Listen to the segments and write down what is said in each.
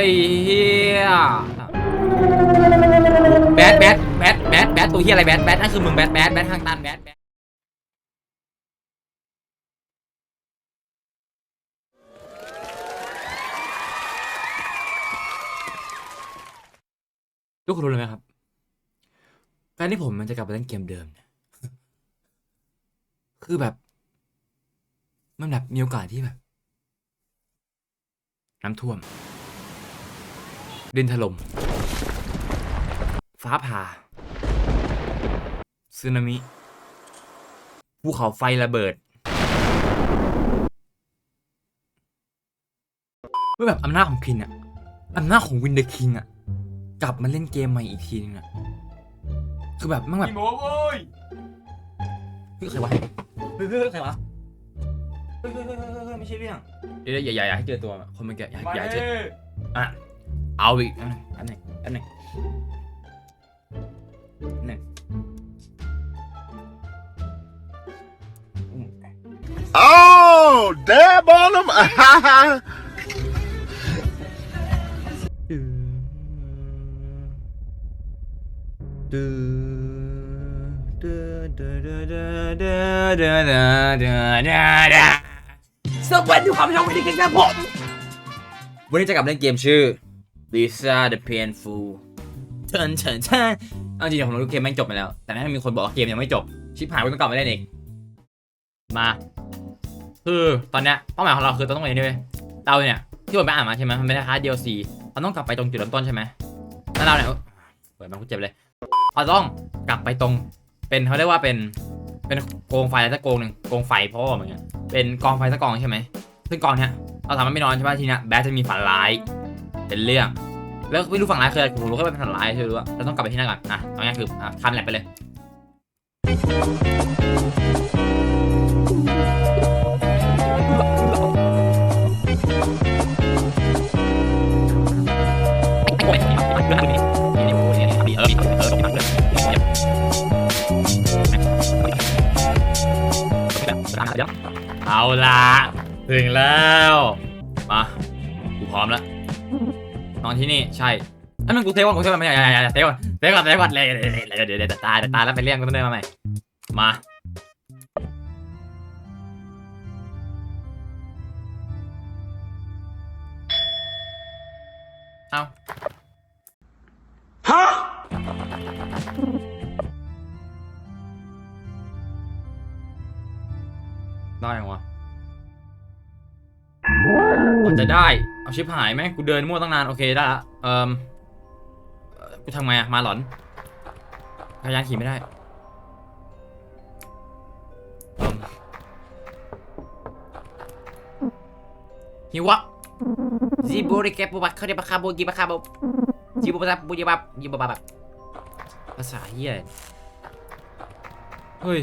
เฮียแบทแบทแบทแบทแบทตัวเฮียอะไรแบทแบทนั่นคือมึงแบทแบทแบททางตันแบทแบททุกคนรู้เลยไหมครับ การที่ผมมันจะกลับไปเล่นเกมเดิมเนี่ยคือแบบ มันแบบมีโอกาสที่แบบ น้ำท่วม ดินถล่ม ฟ้าผ่าสึนามิ ภูเขาไฟระเบิดเมื่อแบบอำนาจของคินอะอำนาจของวินเดอร์คิงอะกลับมาเล่นเกมใหม่อีกทีนึงอะคือแบบมันแบบโมโว้ยเฮ้ยใครวะเฮ้ยเฮ้ยเฮ้ยใครวะเฮ้ยเฮ้ยเฮ้ยเฮ้ยเฮ้ยไม่ใช่เรื่องเดี๋ยวอย่าอย่าอย่าให้เจอตัวคนเมื่อกี้อย่ามาอย่าให้เจเด้ออะ เอาอีกอันหนึ่งอันหนึ่งอันหนึ่ง Oh, dab on them. สวัสดีความชอบวันนี้กันครับผมวันนี้จะกลับเล่นเกมชื่อ Lisa the Painful เชิญเชิญเชิญเอาจริงๆผมรู้เกมแม่งจบไปแล้ว แต่นั่นมีคนบอกว่าเกมยังไม่จบ ชิบหายกูต้องกลับมาเล่นเองมา คือตอนเนี้ยเป้าหมายของเราคือต้องไปนี่เว้ยเราเนี่ยที่ผมไปอ่านมาใช่ไหมมันเป็นคล้ายๆ DLC เราต้องกลับไปตรงจุดเริ่มต้นใช่ไหมแล้วเราเนี่ยเปิดมากูเจ็บเลยเราต้องกลับไปตรงเป็นเขาเรียกว่าเป็นเป็นโกงไฟสักโกงหนึ่งโกงไฟเพราะว่าเหมือนกันเป็นกองไฟสักกองใช่ไหมซึ่งกองเนี้ยเราสามารถไม่นอนใช่ไหมทีเนี้ยแบทจะมีฝันร้าย เป็นเรื่อง แล้วไม่รู้ฝันร้ายคืออะไรผมรู้แค่ว่าเป็นฝันร้ายใช่ไหมรู้ว่าเราต้องกลับไปที่นั่นก่อนอะเอาง่ายคืออะคันแลบไปเลยเอาละถึงแล้ว อนที่นี่ใช่อันนั้นกูเซฟก่อนกูเซฟก่อนไม่ใช่อย่าอย่าอย่าเซฟก่อนเซฟก่อนเซฟก่อนเลยเดี๋ยวเดี๋ยวเดี๋ยวเดี๋ยวตายเดี๋ยวตายแล้วไปเรียกกูต้องเดินมาใหม่มาเอาได้ยังวะ มันจะได้ เอาชิปหายไหมกูเดินมั่วตั้งนานโอเคได้ละเอ่อเอ่อกูทำไงอะมาหลอนพยานขี่ไม่ได้เอิ่มฮิวะจีโบริเกปบักเขาเรียกปะคาโบกีปะคาโบจีโบบับบูจิบับยีบบับบับภาษาเฮียเฮ้ย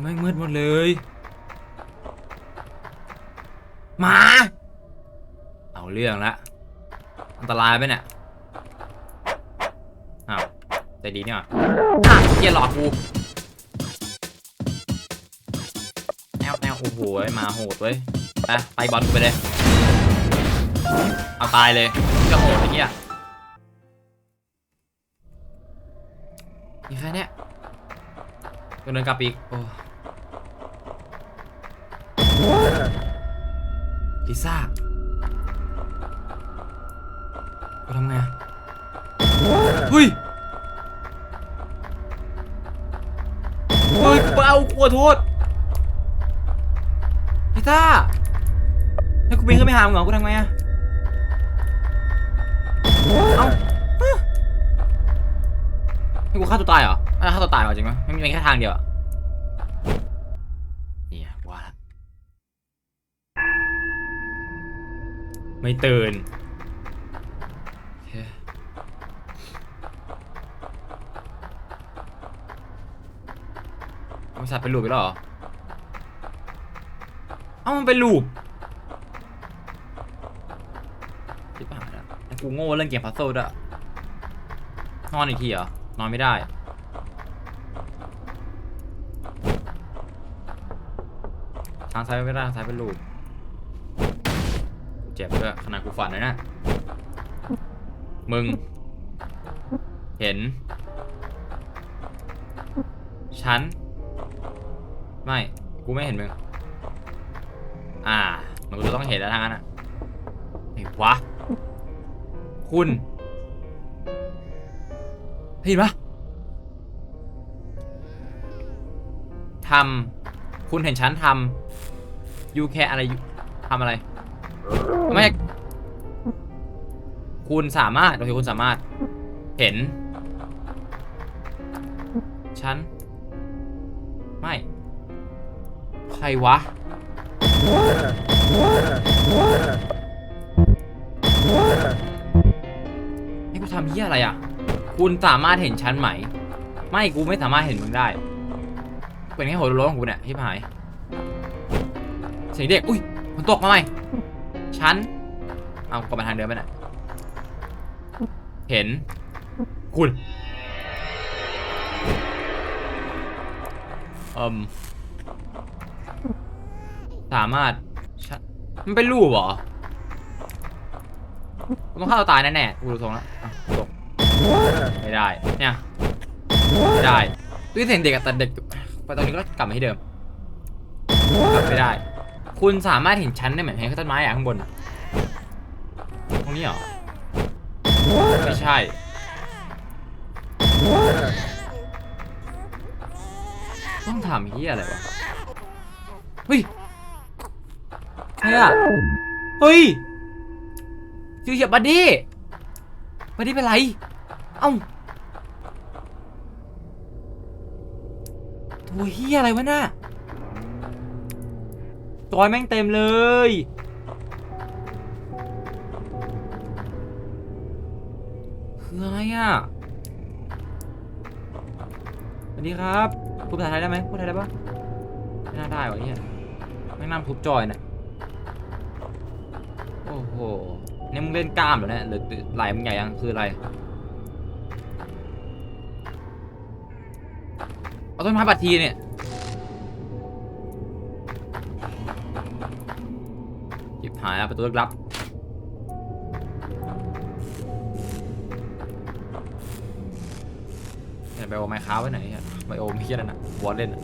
ไม่งมืดหมดเลยหมาเอาเรื่องละอันตรายไปเนี่ยอ้าวใจดีเนี่ยอะเกียหลอกกูแนวแนวโอ้โหมาโหดเว้ยไปไปบอลกูไปเลยเอาตายเลยจะโหดไอ้เหี้ยมีแค่เนี้ยก็เดินกลับอีกโอ้ ลิซ่าเราทำไงอะเฮ้ยเฮ้ยเบาขอโทษลิซ่าให้กูบินขึ้นไปหามึงเหรอกูทำไงอะเอ้าให้กูฆ่าตัวตายเหรอไม่ฆ่าตัวตายเหรอจริงไหมไม่มีแค่ทางเดียวอะ ไม่ตื่นโอเคเอาสัตว์เป็นลูปไปแล้วเหรอ เอ้ามันเป็นลูปที่ป่านะไอ้กูโง่เล่นเกมพัซเซิลด้วยนอนอีกทีเหรอ นอนไม่ได้เทางซ้ายไม่ได้ทางซ้ายเป็นรู เจ็บด้วยขนาดกูฝันเลยนะ มึง เห็น ฉัน ไม่ กูไม่เห็นมึง อ่า มันก็จะต้องเห็นแล้วทางนั้นอะไอ้วะ คุณเห็นปะทำ คุณเห็นฉันทำยูแคอะไรทำอะไร ไม่คุณสามารถโอเคคุณสามารถ เห็น ฉัน ไม่ ใครวะนี่กูทำเหี้ยอะไรอะ คุณสามารถเห็นฉันไหม ไม่กูไม่สามารถเห็นมึงได้ เป็นแค่หัวโล้นของกูเนี่ยที่หายเสียงเด็ก อุ้ยฝนตกมาใหม ฉัน เอากลับมาทางเดิมไปน่ะเห็น คุณเอ่มสามารถมันเป็นรูปเหรอต้องฆ่าตัวตายแน่ๆกูดูทรงแล้วตกไม่ได้ เนี่ย ไม่ได้ดูเสียงเด็กแต่เด็กไปตอนนี้ก็กลับมาที่เดิม คุณสามารถเห็นชั้นได้เหมือนเห็นต้นไม้อะข้างบนอะตรงนี้เหรอ ไม่ใช่ ต้องทำเฮียอะไรวะ เฮ้ยใครอะเฮ้ยชื่อเหียบัดดี้บัดดี้เป็นไร เอ้าตัวเฮียอะไรวะน่ะ จอยแม่งเต็มเลย คืออะไรอะสวัสดีครับพูดภาษาไทยได้ไหมพูดไทยได้ปะไม่น่าได้วะเนี่ยไม่น่าทุบจอยเนี่ยโอ้โหเนี่ยมึงเล่นกล้ามเหรอเนี่ยหรือไหลมึงใหญ่ยังคืออะไรเอาต้นไม้บัดทีเนี่ย หายแล้วประตูลึกลับเนี่ยไบโอไมค้าไว้ไหนอะไบโอไม่เคียนั่นนะวอลเล่นอะ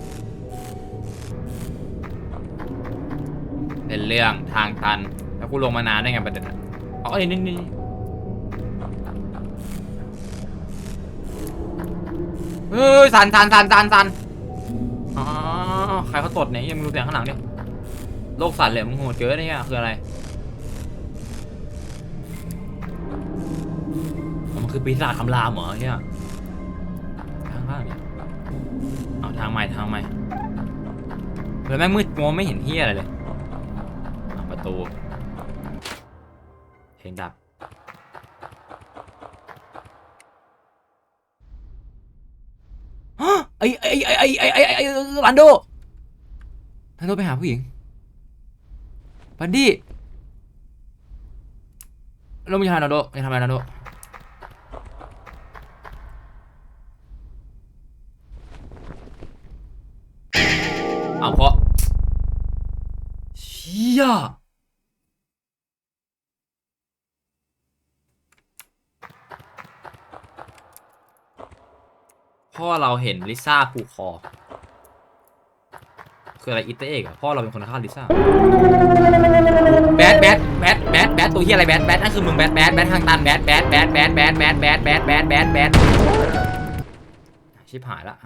เป็นเรื่องทางตัน แล้วกูลงมานานได้ไงประเด็นอะอ๋อไอ้นี่นี่เฮ้ยสันสันสันสันสันอ๋อใครเขาตดเนี่ยยังมึงดูเสียงข้างหลังดิ โลกสั่นเลยมึงโหดเจอเนี่ยคืออะไรมันคือปีศาจคำรามเหรอเนี่ยทางข้างเนี่ยเอาทางใหม่ทางใหม่เฮ้ยแม่งมืดมองไม่เห็นเฮียอะไรเลยประตูเพลงดับฮะไอไอไอไอไอไอไอลันโดลันโดไปหาผู้หญิง บันดี้เราไม่ทำอะไรลันโดไม่ทำอะไรลันโดเอาเพราะเชี่ยพ่อเราเห็นลิซ่าผูกคอ คืออะไรอิตเตอร์เอกอะพ่อเราเป็นคนฆ่าลิซ่าแบดแบดแบดแบดแบดตัวเฮียอะไรแบดแบดนั่นคือมึงแบดแบดแบดทางตันแบดแบดแบดแบดแบดแบดแบดแบดแบดแบดแบดชิบหายละ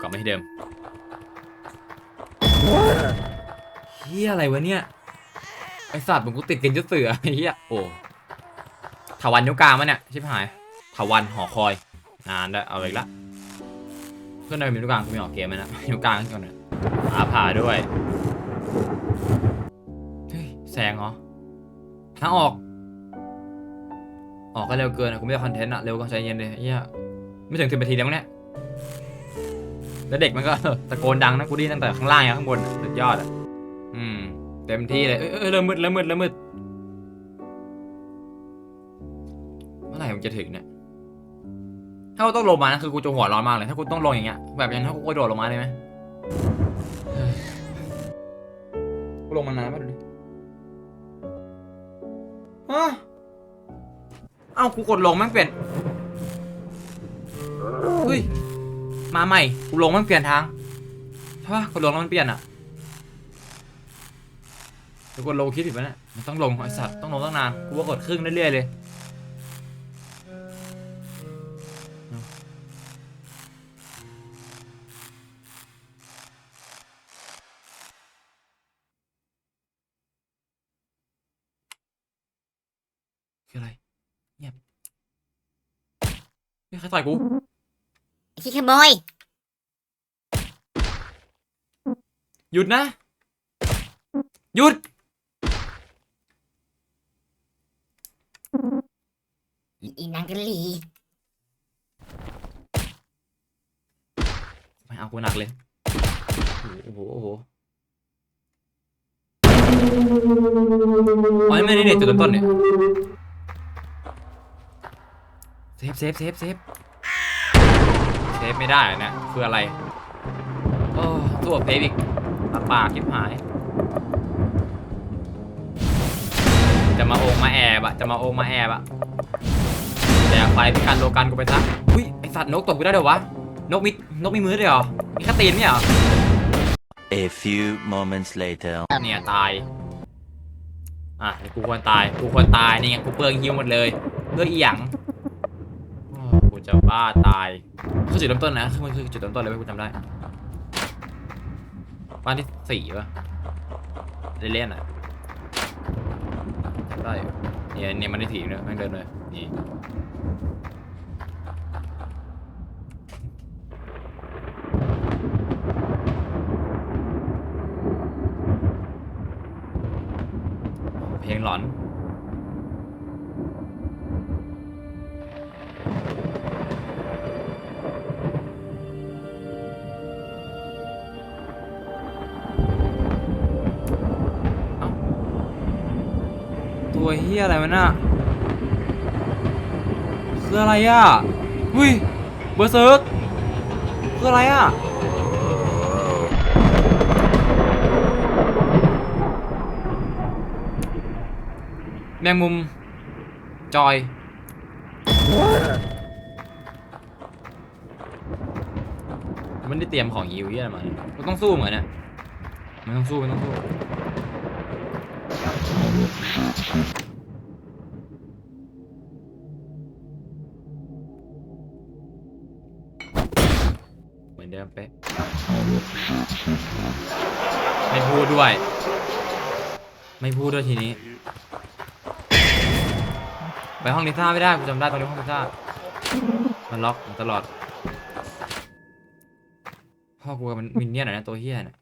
กลับมาที่เดิมเฮียอะไรวะเนี่ยไอสัตว์มึงกูติดกินจุดเสือเฮียโอ้ถาวันนิ้วกลางมันเนี่ยชิบหายถาวันหอคอย นานด้วเอาอีกละ เพื่อนเรามีนิ้วกลางกูไม่ออกเกมเลยนะนิ้วกลางก่อนเนี่ยอาผ่าด้วยเฮ้ยแซงเหรอทางออก ออกก็เร็วเกินอะกูไม่ได้คอนเทนต์อะเร็วก็ใจเย็นเลยเฮียไม่ถึงสิบนาทีแล้วเนี่ยแล้วเด็กมันก็ตะโกนดังนะกูได้ตั้งแต่ข้างล่างยันข้างบนสุดยอดอะอืม เต็มที่เลยเออยเริ่มมืดเริ่มมืดเริ่มมืดเมื่อไหร่มันจะถึงเนี่ย ถ้ากูต้องลงมานะคือกูจะหัวร้อนมากเลยถ้ากูต้องลงอย่างเงี้ยแบบอย่างนั้นกูกระโดดลงมาได้ไหมเฮ้ยกูลงมานานป่ะดูดิฮะเอ้ากูกดลงแม่งเปลี่ยนเฮ้ยมาใหม่กูลงแม่งเปลี่ยนทางใช่ปะกดลงแล้วมันเปลี่ยนอะเดี๋ยวกดลงคิดผิดปะเนี่ยมันต้องลงไอสัตว์ต้องลงตั้งนานกูว่ากดครึ่งเรื่อยๆเลย ใครต่อยกูขี้ขโมยหยุดนะ หยุดอีนางกะลีไม่เอากูหนักเลย โอ้โหโอ้โหอ๋อไม่ได้เนี่ยจุดเริ่มต้นเนี่ย เซฟเซฟเซฟเซฟเซฟไม่ได้อะเนี่ยคืออะไรโอ้ตัวเพฟอีกปากปากคิดหาย จะมาโองมาแอบอะจะมาโองมาแอบอะแต่ไฟพิการโลกันกูไปซะอุ้ยไอสัตว์นกตกกูได้เดี๋ยววะนกมีนกมีมือด้วยเหรอมีแค่ตีนไม่เหรอ A few moments later. เนี่ยตายอะกูควรตายกูควรตายนี่ไงกูเปลืองฮิวหมดเลยเพื่ออีหยังโอ้กู จะบ้าตายคือจุดเริ่มต้นนะคือมันคือจุดเริ่มต้นเลยเว้ยกูจำได้บ้านที่สี่ป่ะเล่นๆอะจำได้เนี่ยเนี่ยมันได้ถี่เนี่ยแม่งเดินเลยนี่เพลงหลอน ตัวเฮียอะไรมันน่ะคืออะไรอะหุ้ยเบอร์เซิร์กคืออะไรอะแมงมุม จอย มันได้เตรียมของยิวเยี่ยอะมาเนี่ยมันต้องสู้เหมือนเนี่ยมันต้องสู้มันต้องสู้ เหมือนเดิมเป๊ะไม่พูดด้วย ไม่พูดด้วยทีนี้ ไปห้องลิซ่าไม่ได้กูจำได้ตรงนี้ห้องลิซ่ามันล็อกตลอด พ่อกูมันมินเนี่ยนหน่อยนะตัวเฮี้ยน่ะ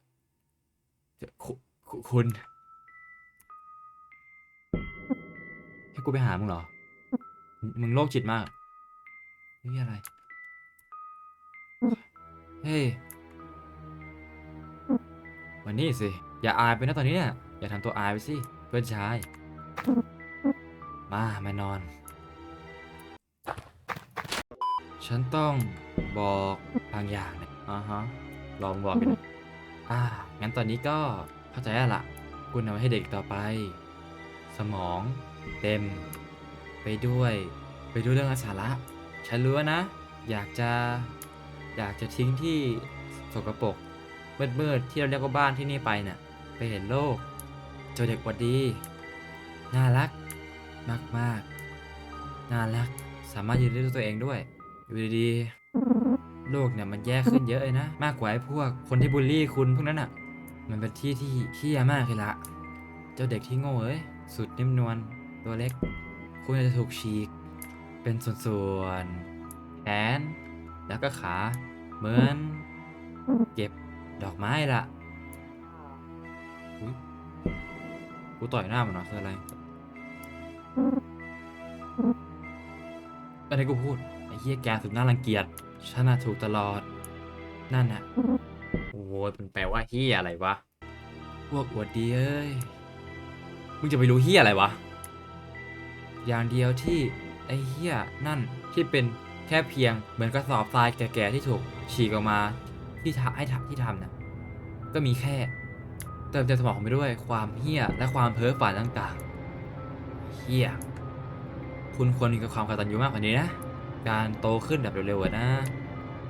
เดี๋ยวคุคุคุณ กูไปหามึงเหรอ มึงโรคจิตมากนี่อะไร เฮ้ยวันนี้สิ อย่าอายไปนะตอนนี้เนี่ย อย่าทำตัวอายไปสิ เพื่อนชาย มามานอน ฉันต้องบอกบางอย่างเนี่ยอ่าฮะ ลองบอกกันน่อยอ่า งั้นตอนนี้ก็เข้าใจแล้วล่ะ คุณเอาไว้ให้เด็กต่อไป สมอง เต็ม ไปด้วย ไปด้วยเรื่องอาสาระ ฉันรู้นะ อยากจะอยากจะทิ้งที่สกปรกมืดๆที่เราเรียกว่าบ้านที่นี่ไปน่ะ ไปเห็นโลกเจอเด็กวัดดี น่ารักมากมากๆน่ารัก สามารถยืนได้ด้วยตัวเองด้วยอยู่ดีๆโลกเนี่ยมันแย่ขึ้นเยอะเลยนะ มากกว่าไอ้พวกคนที่บูลลี่คุณพวกนั้นอะ มันเป็นที่ที่เฮี้ยมากเลยละ เจ้าเด็กที่โง่เอ้ย สุดนิ่มนวล ตัวเล็ก คุณจะถูกฉีก เป็นส่วนๆ แขน แล้วก็ขา เหมือน เก็บดอกไม้ละกูต่อยหน้ามันเหรอคืออะไรอะไรกูพูด ไอ้เฮี้ยแกสุดน่ารังเกียจฉันน่ะถูกตลอด นั่นน่ะ โอ้ยมันแปลว่าเฮี้ยอะไรวะ พวกอวดดีเอ้ย มึงจะไปรู้เฮี้ยอะไรวะ อย่างเดียวที่ไอ้เฮียนั่นที่เป็นแค่เพียงเหมือนกระสอบทรายแก่ๆที่ถูกฉีกออกมาที่ทให้ทำที่ทำน่ะก็มีแค่ เติมเต็มสมองมไปด้วยความเฮี้ยและความเพ้อฝันต่างๆเฮี้ยคุณควรมีความกตัญญูมากกว่านี้นะ การโตขึ้นแบบเร็วๆนะ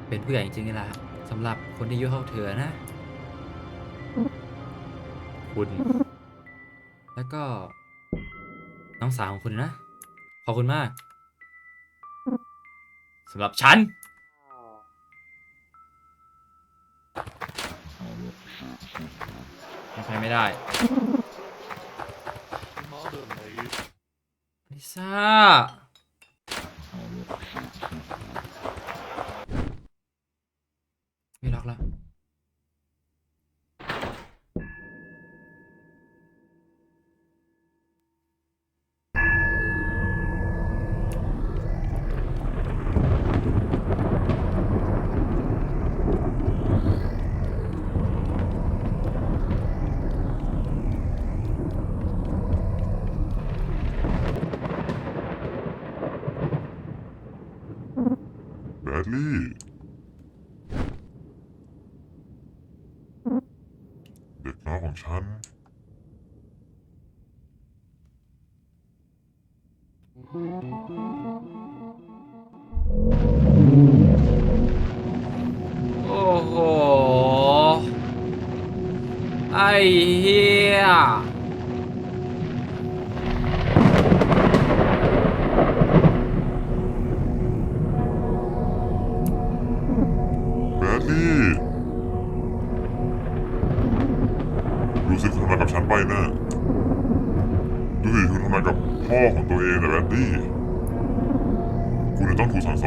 เป็นผู้ใหญ่จริงๆนี่แหละสำหรับคนที่อายุเท่าเธอนะ คุณ แล้วก็ น้องสาวของคุณนะ ขอบคุณมากสำหรับฉันใครไม่ได้ ลิซ่า ไม่ล็อกแล้ว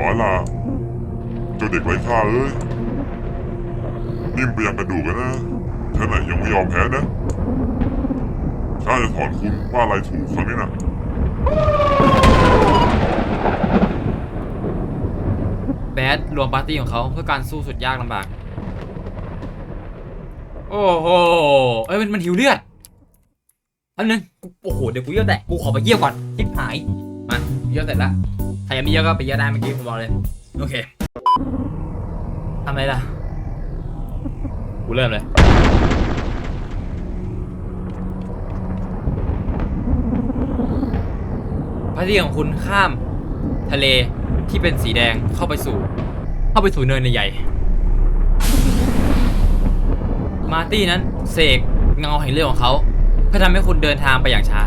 องถูกสั่งสอล่ะเจ้าเด็กไร้ค่าเอ้ยนิ่มไปยังกระดูกเลยนะเธอไหนยังไม่ยอมแพ้นะข้าจะถอนคุณว่าอะไรถูกครั้งนี้นะแบดรวมปาร์ตี้ของเขาเพื่อการสู้สุดยากลำบาก โอ้โห เอ้ยมันมันหิวเลือดอันนึง โอ้โห เดี๋ยวกูเยี่ยวแตะกูขอไปเยี่ยวก่อนทิพหาย มา เยี่ยวเสร็จละ ใครยังไม่เยี่ยวก็ไปเยี่ยวได้เมื่อกี้ผมบอกเลย โอเคทำอะไรล่ะ กูเริ่มเลยพาร์ตี้ของคุณข้าม ทะเลที่เป็นสีแดงเข้าไปสู่ เข้าไปสู่เนินใหญ่ๆมาร์ตี้นั้นเสกเงาแห่งเลือดของเขาเพื่อทำให้คุณเดินทางไปอย่างช้า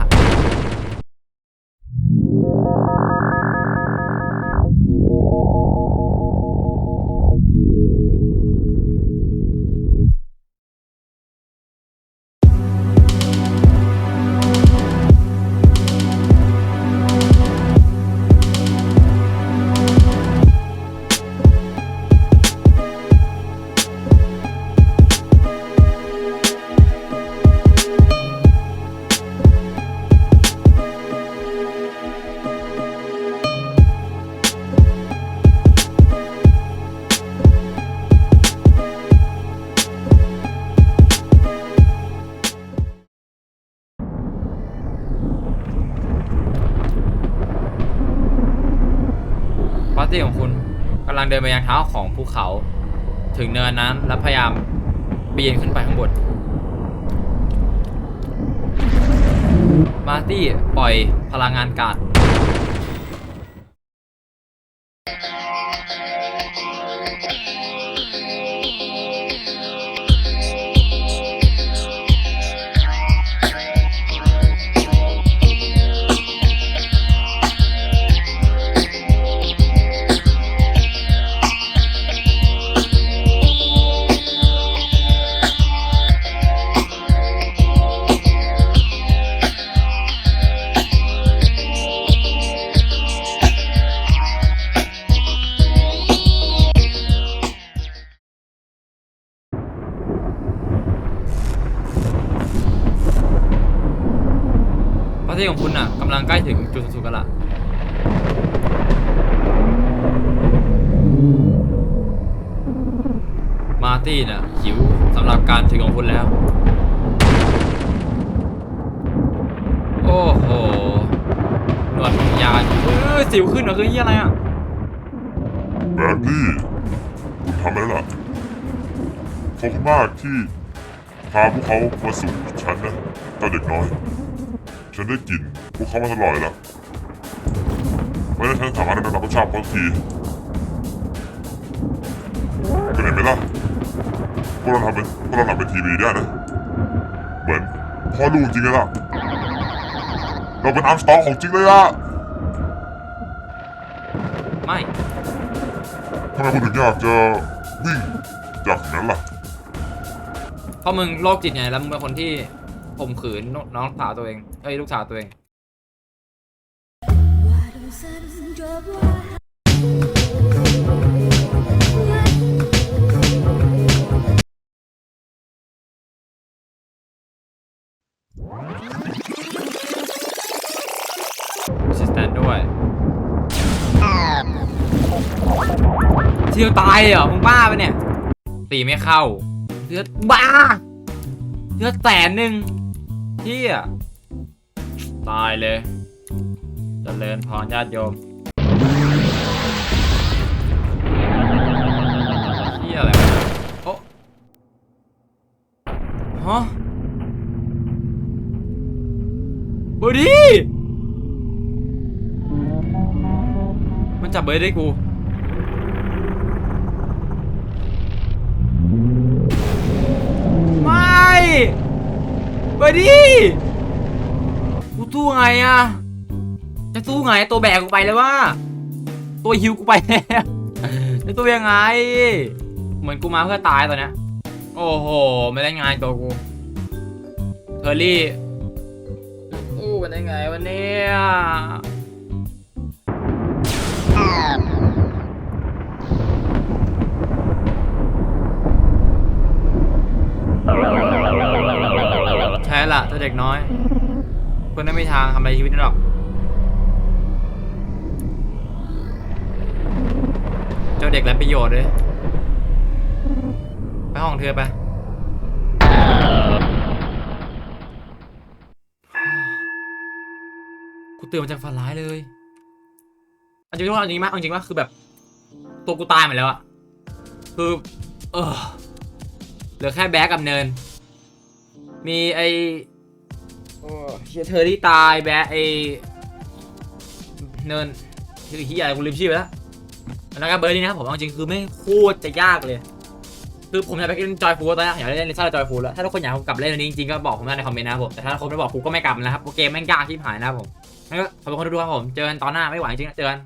เดินไปยังเท้าของภูเขา ถึงเนินนั้นและพยายามปีนขึ้นไปข้างบน มาร์ตี้ปล่อยพลังงานกาด ปาร์ตี้ของคุณอะกำลังใกล้ถึงจุดสูงสุดกันละมาตี้น่ะหิวสำหรับการถึงของคุณแล้ว โอ้โหหนวดวิญญาณเออสิวขึ้นเหรอคือยี่อะไรอะแบดดี้คุณทำไปแล้วล่ะขอบคุณมากที่พาพวกเขามาสู่ฉันนะเจ้าเด็กน้อย ฉันได้กลิ่นพวกเขามาตลอดแล้วไม่ได้ฉันสามารถได้รับรสชาติเขาทีก็เห็นไหมล่ะพวกเราทำเป็นพวกเราทำเป็นทีวีได้นะ เหมือนพ่อลูกจริงเลยล่ะ เราเป็นอาร์มสตรองของจริงเลยล่ะ ไม่ทำไมคุณถึงอยากจะวิ่งจากสิ่งนั้นล่ะ เพราะมึงโรคจิตไงแล้วมึงเป็นคนที่ ข่มขืนน้องสาวตัวเอง เอ้ยลูกสาวตัวเองสแตนด้วย เที่ยวตายเหรอ มึงบ้าปะเนี่ย ตีไม่เข้าเลือดบ้าเลือดแสนหนึ่ง เที่ยตายเลยเจริญพรญาติโยมเที่ยอะไรโอ้ฮะบอดี้มันจับเบอร์ได้กู เบอร์ดี้กูสู้ไงอะจะสู้ไงตัวแบกกูไปเลยว่า ตัวฮิวกูไปแล้วจะสู้ยังไง เหมือนกูมาเพื่อตายตอนเนี้ยโอ้โหไม่ได้งานตัวกูเทอร์รี่อู้กันได้ไงวันนี้ ใช่ละตัวเด็ กน้อยคุณไม่มีทางทำอะไรชีวิตนี้หรอก เจ้าเด็กไร้ประโยชน์เลยไปห้องเธอไปกูตื่นมาจากฝันร้ายเลยเอาจริงๆเอาจริงมากเอาจริงว่าคือแบบ ตัวกูตายหมดแล้วอะคือ เออเหลือแค่แบ็กกับเนิน มีไอ เธอที่ตายแบะไอเนินคือที่อะไรกูลืมชื่อไปแล้วแล้วก็เบอร์นี้นะครับผมจริงคือไม่โคตรจะยากเลย คือผมอยากไปเล่นจอยฟูตอนนี้อยากเล่นเลเซ่าจอยฟูแล้วถ้าทุกคนอยากกลับเล่นอันนี้จริงๆก็บอกผมได้ในคอมเมนต์นะครับผมแต่ถ้าคนไม่บอกกูก็ไม่กลับนะครับโอเคแม่งยากที่หายนะครับผมงั้นก็ขอบคุณทุกที่ดูครับผมเจอกันตอนหน้าไม่ไหวจริงๆเจอกัน